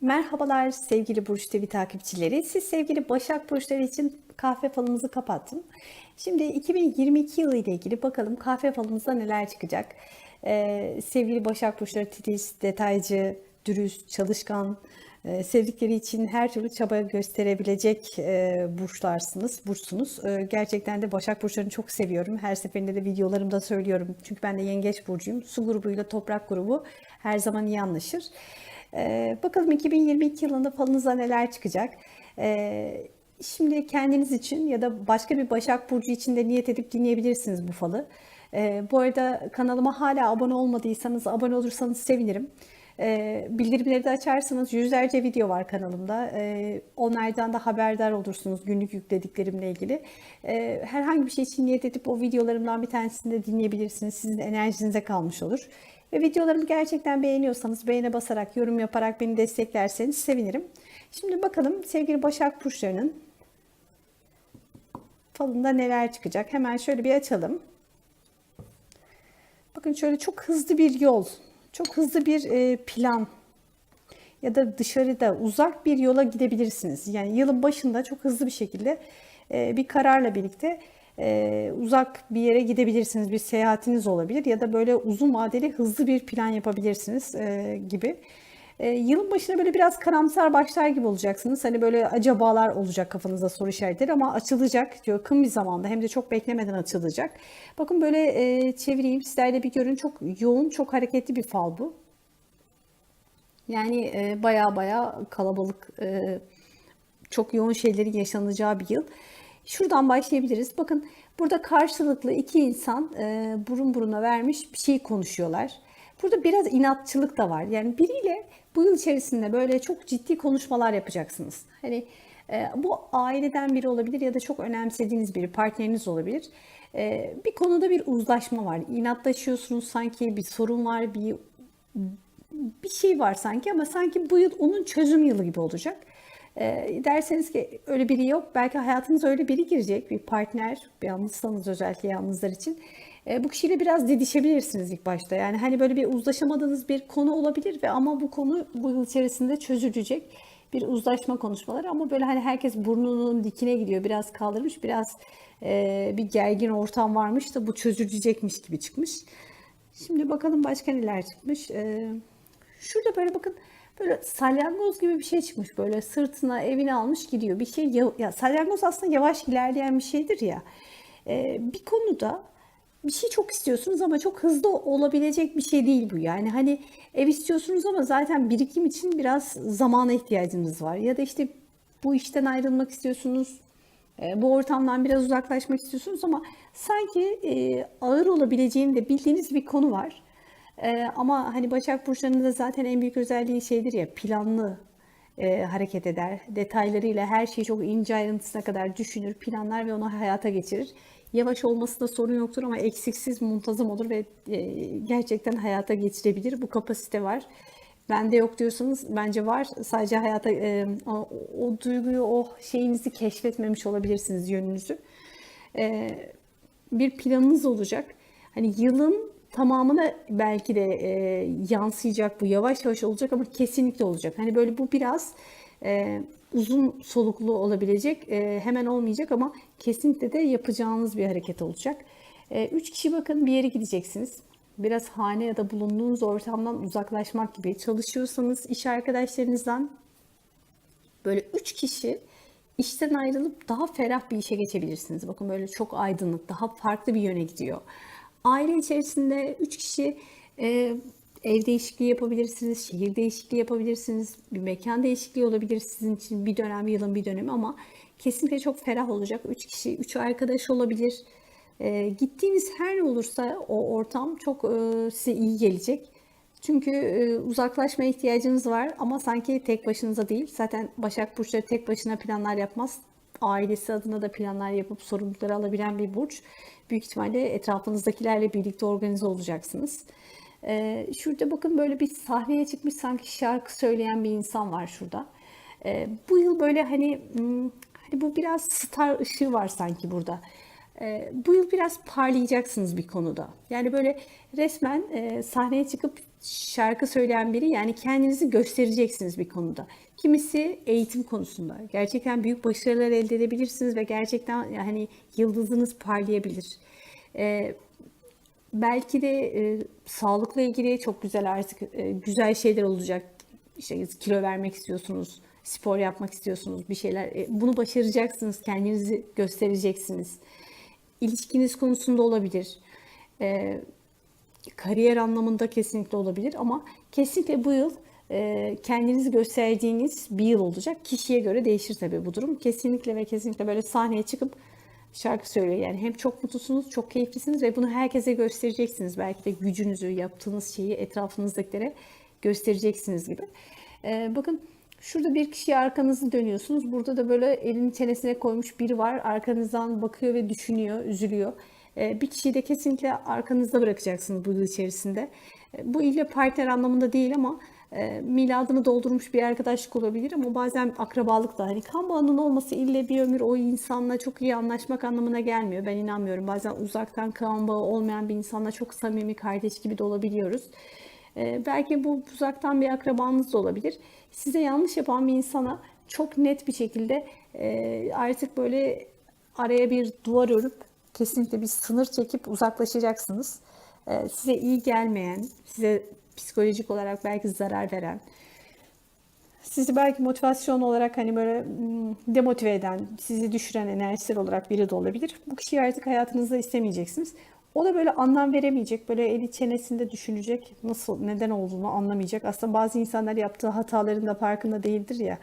Merhabalar sevgili Burç TV takipçileri. Siz sevgili Başak Burçları için kahve falımızı kapattım. Şimdi 2022 yılı ile ilgili bakalım kahve falımızda neler çıkacak. Ee, sevgili Başak Burçları titiz, detaycı, dürüst, çalışkan, e, sevdikleri için her türlü çaba gösterebilecek e, burçlarsınız, burçsunuz. E, gerçekten de Başak Burçlarını çok seviyorum. Her seferinde de videolarımda söylüyorum. Çünkü ben de yengeç burcuyum. Su grubuyla toprak grubu her zaman iyi anlaşır. Ee, bakalım 2022 yılında falınıza neler çıkacak. Ee, şimdi kendiniz için ya da başka bir Başak Burcu için de niyet edip dinleyebilirsiniz bu falı. Ee, bu arada kanalıma hala abone olmadıysanız abone olursanız sevinirim. Bildirimleri de açarsanız yüzlerce video var kanalımda. Onlardan da haberdar olursunuz günlük yüklediklerimle ilgili. Herhangi bir şey için niyet edip o videolarımdan bir tanesini de dinleyebilirsiniz. Sizin enerjinize kalmış olur. Ve videolarımı gerçekten beğeniyorsanız beğene basarak, yorum yaparak beni desteklerseniz sevinirim. Şimdi bakalım sevgili Başak Burçları'nın falında neler çıkacak. Hemen şöyle bir açalım. Bakın şöyle çok hızlı bir yol, çok hızlı bir e, plan ya da dışarıda uzak bir yola gidebilirsiniz. Yani yılın başında çok hızlı bir şekilde e, bir kararla birlikte e, uzak bir yere gidebilirsiniz. Bir seyahatiniz olabilir ya da böyle uzun vadeli hızlı bir plan yapabilirsiniz e, gibi. E, yılın başına böyle biraz karamsar başlar gibi olacaksınız. Hani böyle acabalar olacak kafanızda soru işaretleri ama açılacak yakın bir zamanda hem de çok beklemeden açılacak. Bakın böyle e, çevireyim sizlerle bir görün. Çok yoğun, çok hareketli bir fal bu. Yani e, baya baya kalabalık, e, çok yoğun şeylerin yaşanacağı bir yıl. Şuradan başlayabiliriz. Bakın burada karşılıklı iki insan e, burun buruna vermiş bir şey konuşuyorlar. Burada biraz inatçılık da var. Yani biriyle bu yıl içerisinde böyle çok ciddi konuşmalar yapacaksınız. Hani e, bu aileden biri olabilir ya da çok önemsediğiniz biri, partneriniz olabilir. E, bir konuda bir uzlaşma var. İnatlaşıyorsunuz sanki bir sorun var, bir bir şey var sanki ama sanki bu yıl onun çözüm yılı gibi olacak. E, derseniz ki öyle biri yok. Belki hayatınıza öyle biri girecek. Bir partner, bir yalnızsanız özellikle yalnızlar için. E, bu kişiyle biraz didişebilirsiniz ilk başta. Yani hani böyle bir uzlaşamadığınız bir konu olabilir ve ama bu konu bu yıl içerisinde çözülecek bir uzlaşma konuşmaları ama böyle hani herkes burnunun dikine gidiyor biraz kaldırmış biraz e, bir gergin ortam varmış da bu çözülecekmiş gibi çıkmış. Şimdi bakalım başka neler çıkmış. E, şurada böyle bakın böyle salyangoz gibi bir şey çıkmış böyle sırtına evine almış gidiyor bir şey ya, ya salyangoz aslında yavaş ilerleyen bir şeydir ya e, bir konuda bir şey çok istiyorsunuz ama çok hızlı olabilecek bir şey değil bu. Yani hani ev istiyorsunuz ama zaten birikim için biraz zamana ihtiyacınız var. Ya da işte bu işten ayrılmak istiyorsunuz. e, Bu ortamdan biraz uzaklaşmak istiyorsunuz ama sanki e, ağır olabileceğini de bildiğiniz bir konu var. E, Ama hani Başak Burçları'nın da zaten en büyük özelliği şeydir ya planlı e, hareket eder. Detaylarıyla her şeyi çok ince ayrıntısına kadar düşünür, planlar ve onu hayata geçirir. Yavaş olmasında sorun yoktur ama eksiksiz, muntazam olur ve e, gerçekten hayata geçirebilir. Bu kapasite var. Bende yok diyorsanız bence var. Sadece hayata e, o, o duyguyu, o şeyinizi keşfetmemiş olabilirsiniz yönünüzü. E, bir planınız olacak. Hani yılın tamamına belki de e, yansıyacak bu yavaş yavaş olacak ama kesinlikle olacak. Hani böyle bu biraz e, uzun soluklu olabilecek e, hemen olmayacak ama kesinlikle de yapacağınız bir hareket olacak. E, üç kişi bakın bir yere gideceksiniz. Biraz hane ya da bulunduğunuz ortamdan uzaklaşmak gibi çalışıyorsanız iş arkadaşlarınızdan böyle üç kişi işten ayrılıp daha ferah bir işe geçebilirsiniz. Bakın böyle çok aydınlık, daha farklı bir yöne gidiyor. Aile içerisinde 3 kişi e, ev değişikliği yapabilirsiniz, şehir değişikliği yapabilirsiniz, bir mekan değişikliği olabilir sizin için bir dönem, yılın bir dönemi ama kesinlikle çok ferah olacak. 3 kişi, 3 arkadaş olabilir. E, gittiğiniz her ne olursa o ortam çok e, size iyi gelecek. Çünkü e, uzaklaşma ihtiyacınız var ama sanki tek başınıza değil. Zaten Başak Burçları tek başına planlar yapmaz ailesi adına da planlar yapıp sorumlulukları alabilen bir burç. Büyük ihtimalle etrafınızdakilerle birlikte organize olacaksınız. Ee, şurada bakın böyle bir sahneye çıkmış sanki şarkı söyleyen bir insan var şurada. Ee, bu yıl böyle hani hmm, hani bu biraz star ışığı var sanki burada. Ee, bu yıl biraz parlayacaksınız bir konuda. Yani böyle resmen e, sahneye çıkıp şarkı söyleyen biri yani kendinizi göstereceksiniz bir konuda. Kimisi eğitim konusunda. Gerçekten büyük başarılar elde edebilirsiniz ve gerçekten yani yıldızınız parlayabilir. Ee, belki de e, sağlıkla ilgili çok güzel artık e, güzel şeyler olacak. İşte kilo vermek istiyorsunuz, spor yapmak istiyorsunuz, bir şeyler. E, bunu başaracaksınız, kendinizi göstereceksiniz. İlişkiniz konusunda olabilir. E, kariyer anlamında kesinlikle olabilir ama kesinlikle bu yıl e, kendinizi gösterdiğiniz bir yıl olacak. Kişiye göre değişir tabii bu durum. Kesinlikle ve kesinlikle böyle sahneye çıkıp şarkı söylüyor. Yani hem çok mutlusunuz, çok keyiflisiniz ve bunu herkese göstereceksiniz. Belki de gücünüzü, yaptığınız şeyi etrafınızdakilere göstereceksiniz gibi. Ee, bakın şurada bir kişiye arkanızı dönüyorsunuz. Burada da böyle elini çenesine koymuş biri var. Arkanızdan bakıyor ve düşünüyor, üzülüyor. Ee, bir kişiyi de kesinlikle arkanızda bırakacaksınız bu yıl içerisinde. Ee, bu ille partner anlamında değil ama e, miladını doldurmuş bir arkadaşlık olabilir ama bazen akrabalık da hani kan bağının olması ille bir ömür o insanla çok iyi anlaşmak anlamına gelmiyor. Ben inanmıyorum. Bazen uzaktan kan bağı olmayan bir insanla çok samimi kardeş gibi de olabiliyoruz. E, belki bu uzaktan bir akrabanız da olabilir. Size yanlış yapan bir insana çok net bir şekilde e, artık böyle araya bir duvar örüp kesinlikle bir sınır çekip uzaklaşacaksınız. E, size iyi gelmeyen, size psikolojik olarak belki zarar veren, sizi belki motivasyon olarak hani böyle hmm, demotive eden, sizi düşüren enerjisel olarak biri de olabilir. Bu kişiyi artık hayatınızda istemeyeceksiniz. O da böyle anlam veremeyecek, böyle eli çenesinde düşünecek, nasıl, neden olduğunu anlamayacak. Aslında bazı insanlar yaptığı hataların da farkında değildir ya.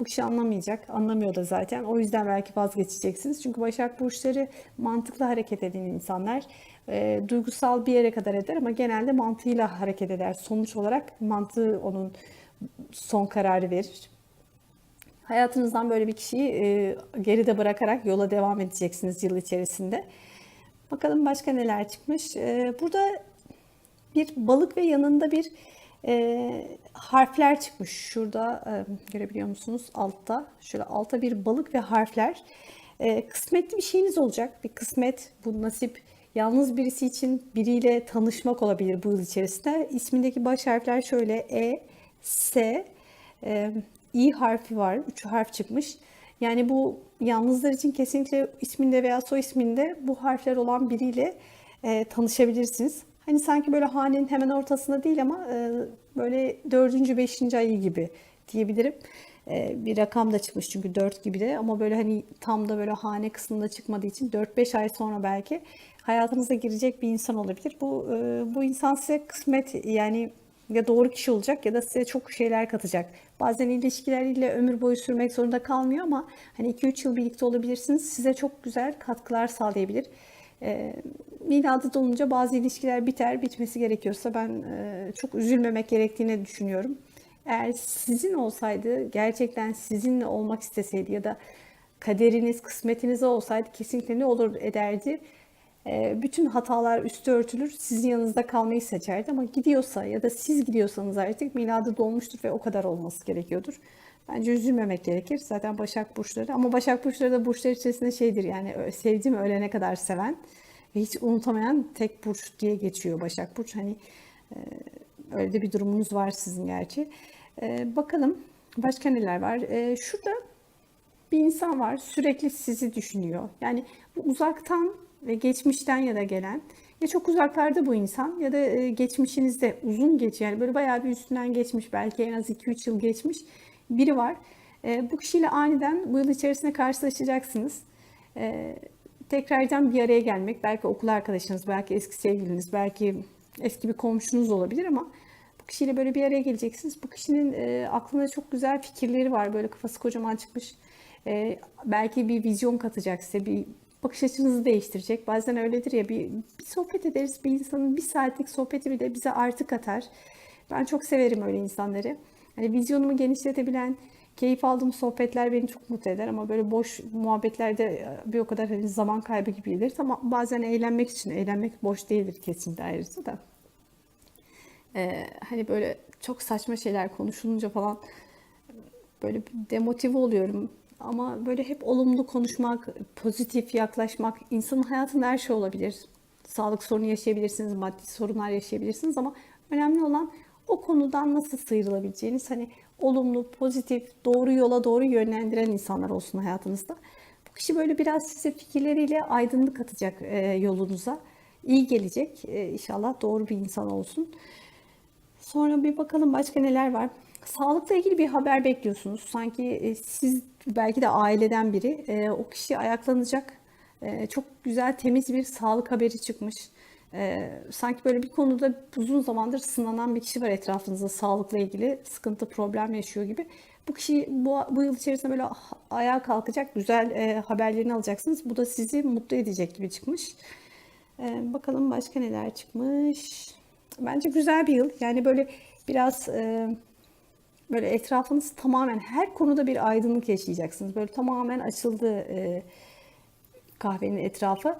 Bu kişi anlamayacak, anlamıyor da zaten. O yüzden belki vazgeçeceksiniz. Çünkü Başak Burçları mantıklı hareket eden insanlar. E, duygusal bir yere kadar eder ama genelde mantığıyla hareket eder. Sonuç olarak mantığı onun son kararı verir. Hayatınızdan böyle bir kişiyi e, geride bırakarak yola devam edeceksiniz yıl içerisinde. Bakalım başka neler çıkmış. E, burada bir balık ve yanında bir e, harfler çıkmış. Şurada e, görebiliyor musunuz? Altta. Şöyle altta bir balık ve harfler. E, kısmetli bir şeyiniz olacak. Bir kısmet, bu nasip. Yalnız birisi için biriyle tanışmak olabilir bu yıl içerisinde. İsmindeki baş harfler şöyle E, S, e, İ harfi var. Üç harf çıkmış. Yani bu yalnızlar için kesinlikle isminde veya soy isminde bu harfler olan biriyle e, tanışabilirsiniz. Hani sanki böyle hanenin hemen ortasında değil ama e, böyle dördüncü, beşinci ayı gibi diyebilirim. E, bir rakam da çıkmış çünkü dört gibi de ama böyle hani tam da böyle hane kısmında çıkmadığı için 4-5 ay sonra belki hayatınıza girecek bir insan olabilir. Bu e, bu insan size kısmet yani ya doğru kişi olacak ya da size çok şeyler katacak. Bazen ilişkileriyle ömür boyu sürmek zorunda kalmıyor ama hani 2-3 yıl birlikte olabilirsiniz. Size çok güzel katkılar sağlayabilir. E, miladı dolunca bazı ilişkiler biter, bitmesi gerekiyorsa ben e, çok üzülmemek gerektiğini düşünüyorum. Eğer sizin olsaydı, gerçekten sizinle olmak isteseydi ya da kaderiniz, kısmetiniz olsaydı kesinlikle ne olur ederdi? E, bütün hatalar üstü örtülür, sizin yanınızda kalmayı seçerdi ama gidiyorsa ya da siz gidiyorsanız artık miladı dolmuştur ve o kadar olması gerekiyordur. Bence üzülmemek gerekir. Zaten Başak Burçları ama Başak Burçları da burçlar içerisinde şeydir yani sevdiğim ölene kadar seven ve hiç unutamayan tek burç diye geçiyor Başak Burç. Hani e, öyle de bir durumunuz var sizin gerçi. E, bakalım başka neler var. E, şurada bir insan var sürekli sizi düşünüyor. Yani bu uzaktan ve geçmişten ya da gelen ya çok uzaklarda bu insan ya da geçmişinizde uzun geç yani böyle bayağı bir üstünden geçmiş belki en az 2-3 yıl geçmiş biri var. E, bu kişiyle aniden bu yıl içerisinde karşılaşacaksınız. E, tekrardan bir araya gelmek, belki okul arkadaşınız, belki eski sevgiliniz, belki eski bir komşunuz olabilir ama bu kişiyle böyle bir araya geleceksiniz. Bu kişinin e, aklında çok güzel fikirleri var. Böyle kafası kocaman çıkmış. E, belki bir vizyon katacak size, bir bakış açınızı değiştirecek. Bazen öyledir ya bir, bir sohbet ederiz bir insanın bir saatlik sohbeti bile bize artık atar. Ben çok severim öyle insanları. Hani vizyonumu genişletebilen, keyif aldığım sohbetler beni çok mutlu eder ama böyle boş muhabbetlerde e, bir o kadar hani zaman kaybı gibi gelir. Ama bazen eğlenmek için, eğlenmek boş değildir kesinlikle ayrıca da. Ee, hani böyle çok saçma şeyler konuşulunca falan böyle demotive oluyorum. Ama böyle hep olumlu konuşmak, pozitif yaklaşmak, insanın hayatında her şey olabilir. Sağlık sorunu yaşayabilirsiniz, maddi sorunlar yaşayabilirsiniz ama Önemli olan o konudan nasıl sıyrılabileceğiniz, hani olumlu, pozitif, doğru yola doğru yönlendiren insanlar olsun hayatınızda. Bu kişi böyle biraz size fikirleriyle aydınlık atacak e, yolunuza. İyi gelecek. E, inşallah doğru bir insan olsun. Sonra bir bakalım başka neler var. Sağlıkla ilgili bir haber bekliyorsunuz. Sanki e, siz belki de aileden biri o kişi ayaklanacak. Çok güzel temiz bir sağlık haberi çıkmış. E, sanki böyle bir konuda uzun zamandır sınanan bir kişi var etrafınızda sağlıkla ilgili sıkıntı problem yaşıyor gibi. Bu kişi bu, bu yıl içerisinde böyle ayağa kalkacak güzel e, haberlerini alacaksınız. Bu da sizi mutlu edecek gibi çıkmış. E, bakalım başka neler çıkmış. Bence güzel bir yıl. Yani böyle biraz e, böyle etrafınız tamamen her konuda bir aydınlık yaşayacaksınız. Böyle tamamen açıldı e, kahvenin etrafı.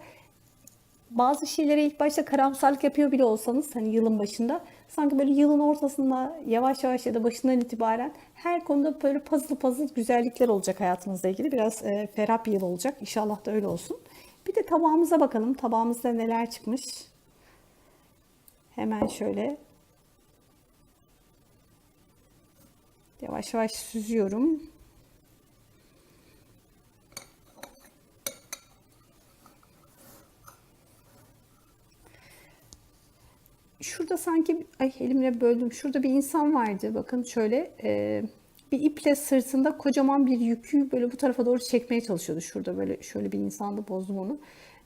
Bazı şeylere ilk başta karamsarlık yapıyor bile olsanız hani yılın başında sanki böyle yılın ortasında yavaş yavaş ya da başından itibaren her konuda böyle puzzle puzzle güzellikler olacak hayatınızla ilgili. Biraz e, ferah bir yıl olacak. İnşallah da öyle olsun. Bir de tabağımıza bakalım. Tabağımızda neler çıkmış. Hemen şöyle yavaş yavaş süzüyorum. Şurada sanki ay elimle böldüm. Şurada bir insan vardı. Bakın şöyle e, bir iple sırtında kocaman bir yükü böyle bu tarafa doğru çekmeye çalışıyordu. Şurada böyle şöyle bir insandı bozdum onu.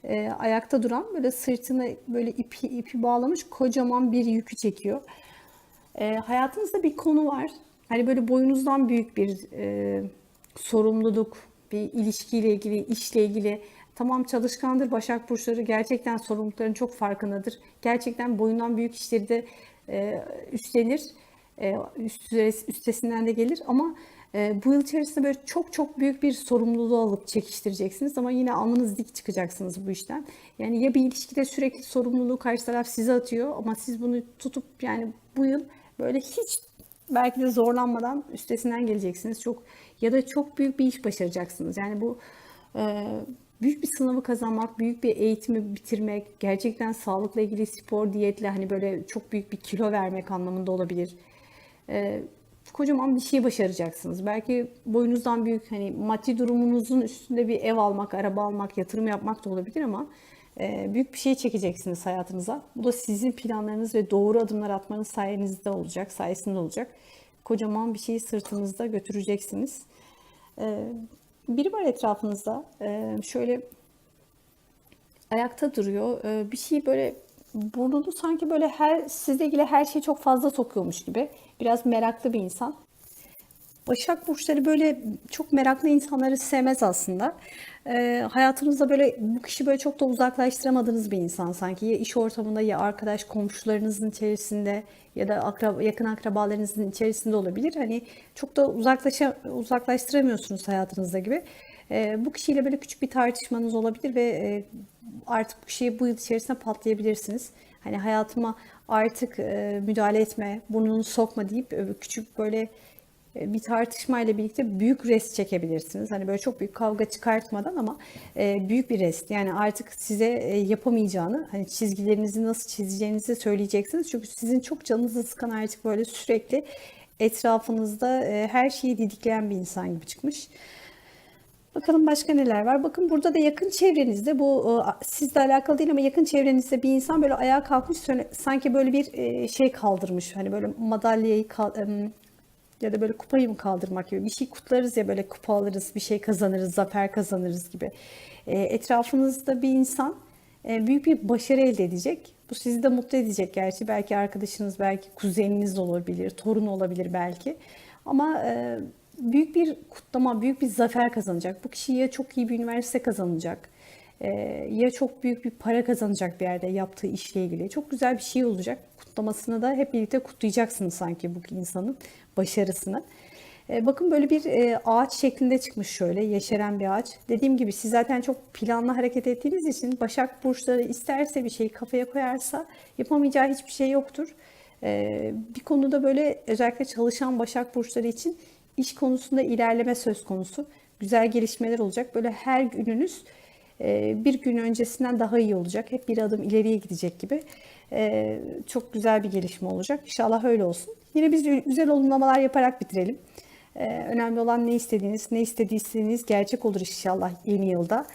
E, ayakta duran böyle sırtına böyle ipi ipi bağlamış kocaman bir yükü çekiyor. E, hayatınızda bir konu var. Hani böyle boyunuzdan büyük bir e, sorumluluk, bir ilişkiyle ilgili, işle ilgili Tamam çalışkandır Başak Burçları gerçekten sorumlulukların çok farkındadır. Gerçekten boyundan büyük işleri de e, üstlenir. E, üstesinden de gelir ama e, bu yıl içerisinde böyle çok çok büyük bir sorumluluğu alıp çekiştireceksiniz ama yine alnınız dik çıkacaksınız bu işten. Yani ya bir ilişkide sürekli sorumluluğu karşı taraf size atıyor ama siz bunu tutup yani bu yıl böyle hiç belki de zorlanmadan üstesinden geleceksiniz. Çok ya da çok büyük bir iş başaracaksınız. Yani bu e, büyük bir sınavı kazanmak, büyük bir eğitimi bitirmek, gerçekten sağlıkla ilgili spor, diyetle hani böyle çok büyük bir kilo vermek anlamında olabilir. Ee, kocaman bir şey başaracaksınız. Belki boyunuzdan büyük hani maddi durumunuzun üstünde bir ev almak, araba almak, yatırım yapmak da olabilir ama e, büyük bir şey çekeceksiniz hayatınıza. Bu da sizin planlarınız ve doğru adımlar atmanız sayenizde olacak, sayesinde olacak. Kocaman bir şeyi sırtınızda götüreceksiniz. Ee, biri var etrafınızda. Ee, şöyle ayakta duruyor. Ee, bir şey böyle burnunu sanki böyle her sizle ilgili her şeyi çok fazla sokuyormuş gibi. Biraz meraklı bir insan. Başak burçları böyle çok meraklı insanları sevmez aslında. E, hayatınızda böyle bu kişi böyle çok da uzaklaştıramadığınız bir insan sanki. Ya iş ortamında ya arkadaş komşularınızın içerisinde ya da akraba, yakın akrabalarınızın içerisinde olabilir. Hani çok da uzaklaşa, uzaklaştıramıyorsunuz hayatınızda gibi. E, bu kişiyle böyle küçük bir tartışmanız olabilir ve e, artık bu kişiyi bu yıl içerisinde patlayabilirsiniz. Hani hayatıma artık e, müdahale etme, burnunu sokma deyip e, küçük böyle bir tartışmayla birlikte büyük rest çekebilirsiniz. Hani böyle çok büyük kavga çıkartmadan ama e, büyük bir rest. Yani artık size e, yapamayacağını, hani çizgilerinizi nasıl çizeceğinizi söyleyeceksiniz. Çünkü sizin çok canınızı sıkan artık böyle sürekli etrafınızda her şeyi didikleyen bir insan gibi çıkmış. Bakalım başka neler var. Bakın burada da yakın çevrenizde bu sizle alakalı değil ama yakın çevrenizde bir insan böyle ayağa kalkmış sanki böyle bir şey kaldırmış. Hani böyle madalyayı ya da böyle kupayı mı kaldırmak gibi bir şey kutlarız ya böyle kupa alırız, bir şey kazanırız, zafer kazanırız gibi. E, etrafınızda bir insan e, büyük bir başarı elde edecek. Bu sizi de mutlu edecek gerçi. Belki arkadaşınız, belki kuzeniniz olabilir, torun olabilir belki. Ama e, büyük bir kutlama, büyük bir zafer kazanacak. Bu kişi ya çok iyi bir üniversite kazanacak ya çok büyük bir para kazanacak bir yerde yaptığı işle ilgili. Çok güzel bir şey olacak. Kutlamasını da hep birlikte kutlayacaksınız sanki bu insanın başarısını. E, bakın böyle bir e, ağaç şeklinde çıkmış şöyle yeşeren bir ağaç. Dediğim gibi siz zaten çok planlı hareket ettiğiniz için Başak Burçları isterse bir şeyi kafaya koyarsa yapamayacağı hiçbir şey yoktur. E, bir konuda böyle özellikle çalışan Başak Burçları için iş konusunda ilerleme söz konusu. Güzel gelişmeler olacak. Böyle her gününüz bir gün öncesinden daha iyi olacak. Hep bir adım ileriye gidecek gibi. E, çok güzel bir gelişme olacak. İnşallah öyle olsun. Yine biz güzel olumlamalar yaparak bitirelim. E, önemli olan ne istediğiniz, ne istediyseniz gerçek olur inşallah yeni yılda.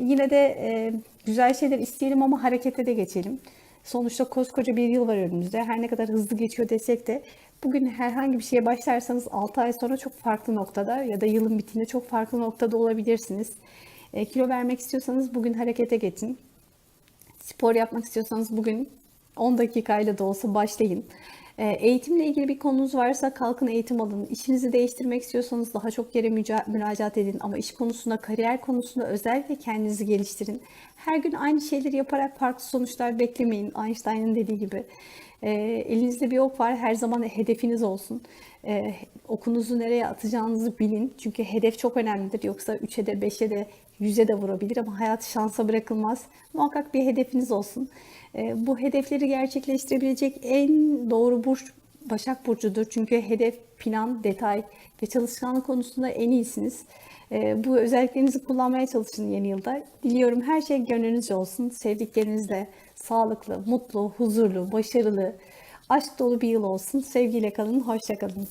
Yine de e, güzel şeyler isteyelim ama harekete de geçelim. Sonuçta koskoca bir yıl var önümüzde. Her ne kadar hızlı geçiyor desek de bugün herhangi bir şeye başlarsanız 6 ay sonra çok farklı noktada ya da yılın bittiğinde çok farklı noktada olabilirsiniz. E, kilo vermek istiyorsanız bugün harekete geçin. Spor yapmak istiyorsanız bugün 10 dakikayla da olsa başlayın. E, Eğitimle ilgili bir konunuz varsa kalkın eğitim alın. İşinizi değiştirmek istiyorsanız daha çok yere müracaat edin. Ama iş konusunda, kariyer konusunda özellikle kendinizi geliştirin. Her gün aynı şeyleri yaparak farklı sonuçlar beklemeyin. Einstein'ın dediği gibi. E, elinizde bir ok var. Her zaman hedefiniz olsun. E, okunuzu nereye atacağınızı bilin. Çünkü hedef çok önemlidir. Yoksa 3'e de 5'e de 100'e de vurabilir ama hayat şansa bırakılmaz. Muhakkak bir hedefiniz olsun. E, bu hedefleri gerçekleştirebilecek en doğru burç Başak Burcu'dur. Çünkü hedef, plan, detay ve çalışkanlık konusunda en iyisiniz. E, bu özelliklerinizi kullanmaya çalışın yeni yılda. Diliyorum her şey gönlünüzce olsun. Sevdiklerinizle sağlıklı, mutlu, huzurlu, başarılı, aşk dolu bir yıl olsun. Sevgiyle kalın, hoşça kalın.